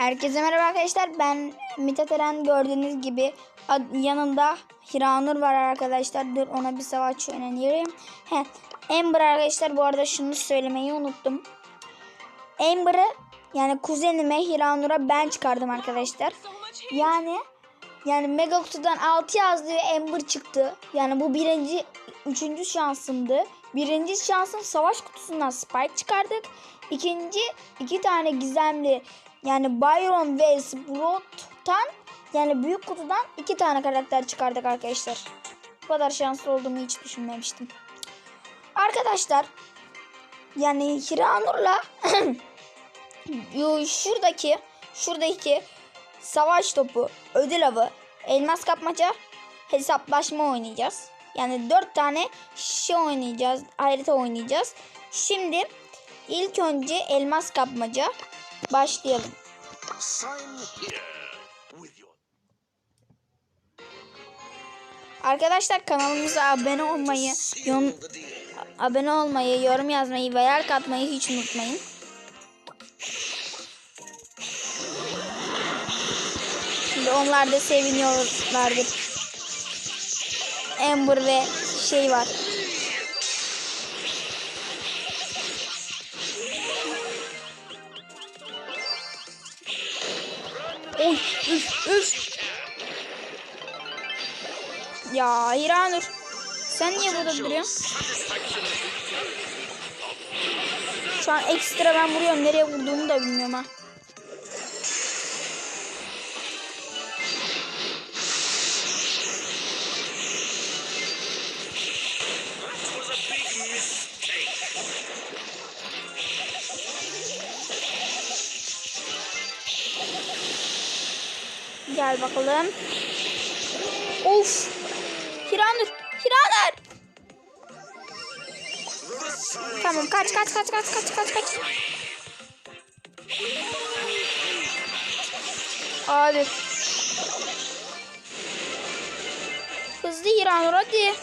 Herkese merhaba arkadaşlar. Ben Mithat Eren gördüğünüz gibi yanında Hiranur var arkadaşlar. Dur ona bir savaş önereyim. He, Amber arkadaşlar bu arada şunu söylemeyi unuttum. Amber'ı yani kuzenime Hiranur'a ben çıkardım arkadaşlar. Yani yani Mega Kutu'dan 6 yazdı ve Amber çıktı. Yani bu birinci, üçüncü şansımdı. Birinci şansım savaş kutusundan Spike çıkardık. İkinci iki tane gizemli yani Byron ve Sprout'tan yani büyük kutudan iki tane karakter çıkardık arkadaşlar. Bu kadar şanslı olduğumu hiç düşünmemiştim. Arkadaşlar yani Hiranur'la şuradaki şuradaki savaş topu, ödül avı, elmas kapmaca, hesaplaşma oynayacağız. Yani dört tane şey oynayacağız, harita oynayacağız. Şimdi ilk önce elmas kapmaca başlayalım. Arkadaşlar kanalımıza abone olmayı, yorum, abone olmayı, yorum yazmayı ve like atmayı hiç unutmayın. Şimdi onlar da seviniyorlardır. Amber ve şey var. Ya Hiranur. Sen niye burada duruyorsun? Şu an ekstra ben vuruyorum. Nereye vurduğumu da bilmiyorum ha. Gel bakalım. Of. Hiranur. Hiranur. Tamam kaç kaç kaç kaç kaç kaç kaç. Abi. Hızlı Hiranur hadi.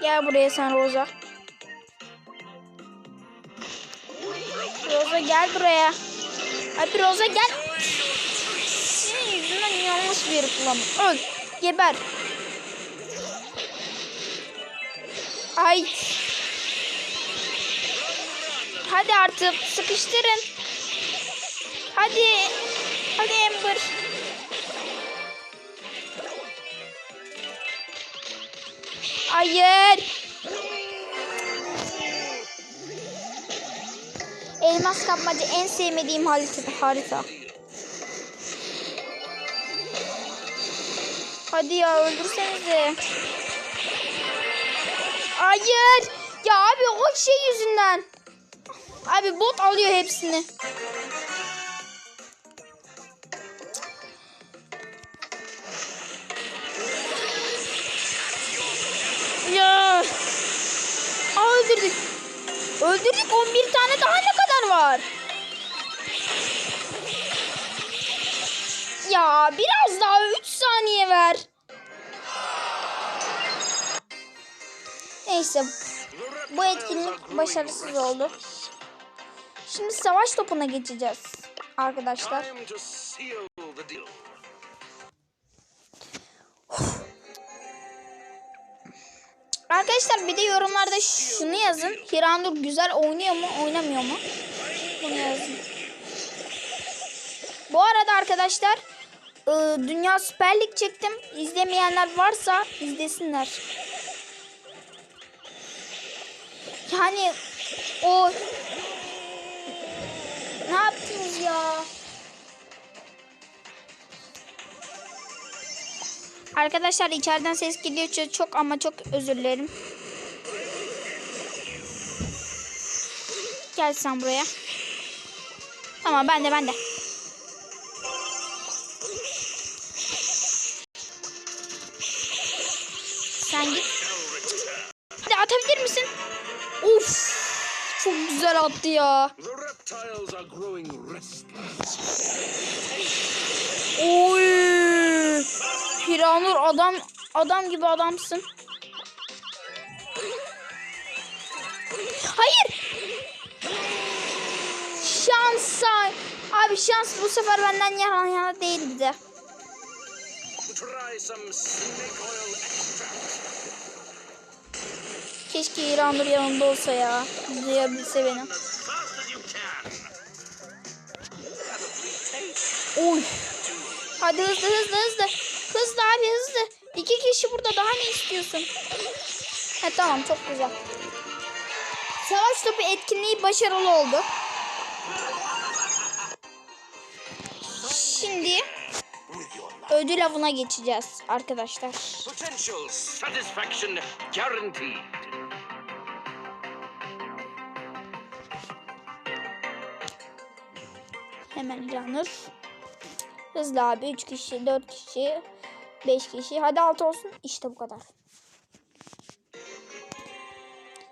Gel buraya sen Roza. Roza gel buraya. Abi Roza gel. Senin yüzünden yanlış bir kullandım. Öl. Geber. Ay. Hadi artık sıkıştırın. Hadi. Hadi Amber. Hayır. Elmas kapmaca en sevmediğim harita. harita. Hadi ya öldürsenize. Hayır. Ya abi o şey yüzünden. Abi bot alıyor hepsini. Ya. Aa, öldürdük. Öldürdük 11 tane daha ne kadar var? Ya biraz daha 3 saniye ver. Neyse bu etkinlik başarısız oldu. Şimdi savaş topuna geçeceğiz arkadaşlar. Arkadaşlar bir de yorumlarda şunu yazın. Hiranur güzel oynuyor mu oynamıyor mu? Bunu yazın. Bu arada arkadaşlar e, Dünya Süper Lig çektim. İzlemeyenler varsa izlesinler. Yani o ne yaptınız ya? Arkadaşlar içeriden ses geliyor Çok- ama çok özür dilerim. Gel sen buraya. Tamam ben de ben de. Sen git. Hadi atabilir misin? Of. Çok güzel attı ya. Oy. Hiranur adam adam gibi adamsın. Hayır. Şansa. Abi şans bu sefer benden yana yana değil oil extract. Keşke İranur yanında olsa ya. Duyabilse beni. Oy. Hadi hızlı hızlı hızlı. Hızlı abi hızlı. İki kişi burada daha ne istiyorsun? Ha tamam çok güzel. Savaş topu etkinliği başarılı oldu. Şimdi ödül avına geçeceğiz arkadaşlar. Potential satisfaction guaranteed. Hemen İranur. Hızlı abi 3 kişi, 4 kişi, 5 kişi. Hadi 6 olsun. İşte bu kadar.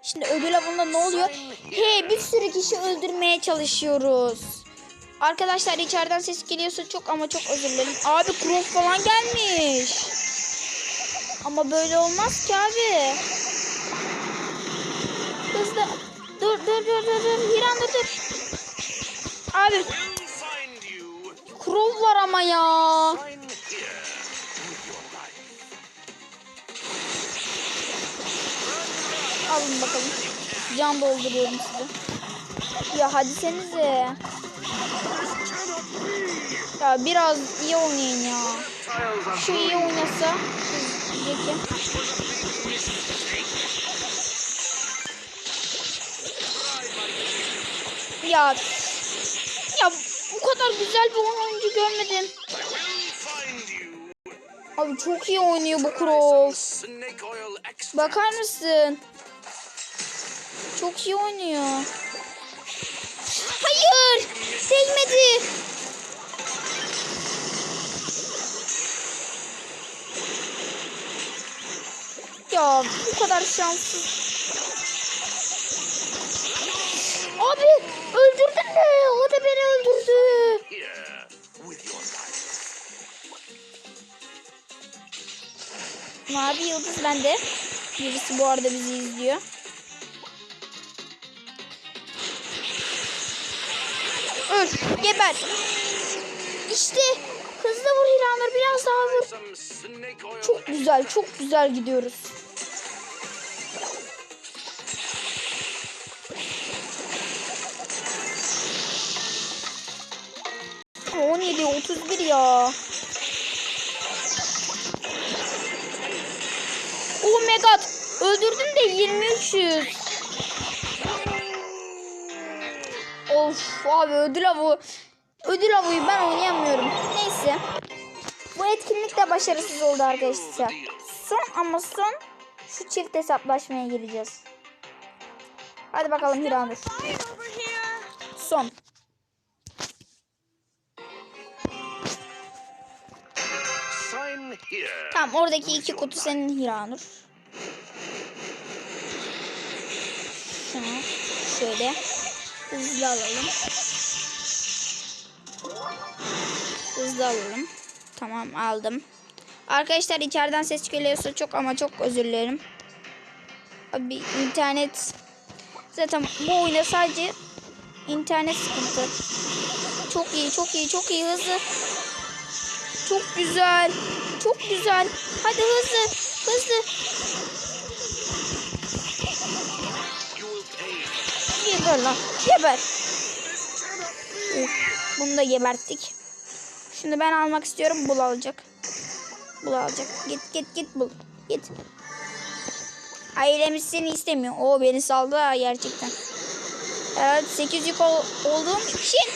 Şimdi ödül avında ne oluyor? He bir sürü kişi öldürmeye çalışıyoruz. Arkadaşlar içeriden ses geliyorsa çok ama çok özür dilerim. Abi Crow falan gelmiş. Ama böyle olmaz ki abi. Hızlı. Dur dur dur dur dur. Hiran dur dur. Abi. Crow var ama ya. Alın bakalım. Can dolduruyorum size. Ya hadi senize. Ya biraz iyi oynayın ya. Şu iyi oynasa. Zeki. Ya. Ya bu kadar güzel bir oyuncu görmedim. Abi çok iyi oynuyor bu extract. Bakar mısın? Çok iyi oynuyor. Hayır! Değmedi. Ya bu kadar şanssız. Abi öldürdün mü? O da beni öldürdü. Mavi yıldız bende. Birisi bu arada bizi izliyor. Öl, geber. İşte hızlı vur Hiranur biraz daha vur. Çok güzel, çok güzel gidiyoruz. Ama 17, 31 ya. Oh my god. Öldürdüm de 2300. Of abi ödül avı. Ödül avıyı ben oynayamıyorum. Neyse. Bu etkinlik de başarısız oldu arkadaşlar. Son ama son şu çift hesaplaşmaya gireceğiz. Hadi bakalım Hiranur. Son. Tamam oradaki iki kutu senin Hiranur. Şunu şöyle hızlı alalım. Hızlı alalım. Tamam aldım. Arkadaşlar içeriden ses geliyorsa çok ama çok özür dilerim. Abi internet zaten bu oyunda sadece internet sıkıntı. Çok iyi, çok iyi, çok iyi hızlı. Çok güzel. Çok güzel. Hadi hızlı. Hızlı. Geber lan. Geber. Bunu da geberttik. Şunu ben almak istiyorum. Bul alacak. Bul alacak. Git git git bul. Git. Ailemiz seni istemiyor. O beni saldı ha gerçekten. Evet 8 yük ol- olduğum için.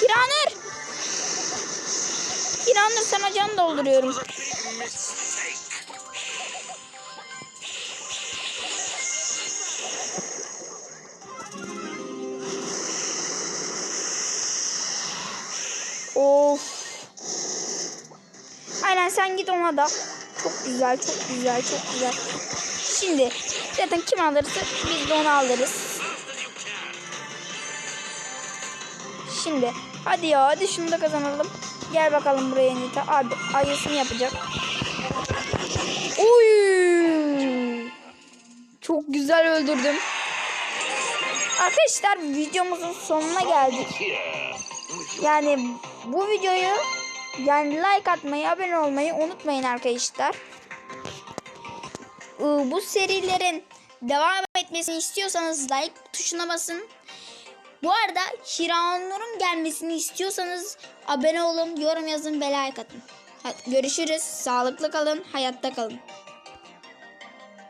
Hiranur. Hiranur sana can dolduruyorum. Sen git ona da. Çok güzel, çok güzel, çok güzel. Şimdi zaten kim alırsa biz de onu alırız. Şimdi hadi ya hadi şunu da kazanalım. Gel bakalım buraya Nita. Abi ayısını yapacak. Oy! Çok güzel öldürdüm. Arkadaşlar videomuzun sonuna geldik. Yani bu videoyu yani like atmayı, abone olmayı unutmayın arkadaşlar. Ee, Bu serilerin devam etmesini istiyorsanız like tuşuna basın. Bu arada Hiranur'un gelmesini istiyorsanız abone olun, yorum yazın ve like atın. Görüşürüz. Sağlıklı kalın, hayatta kalın.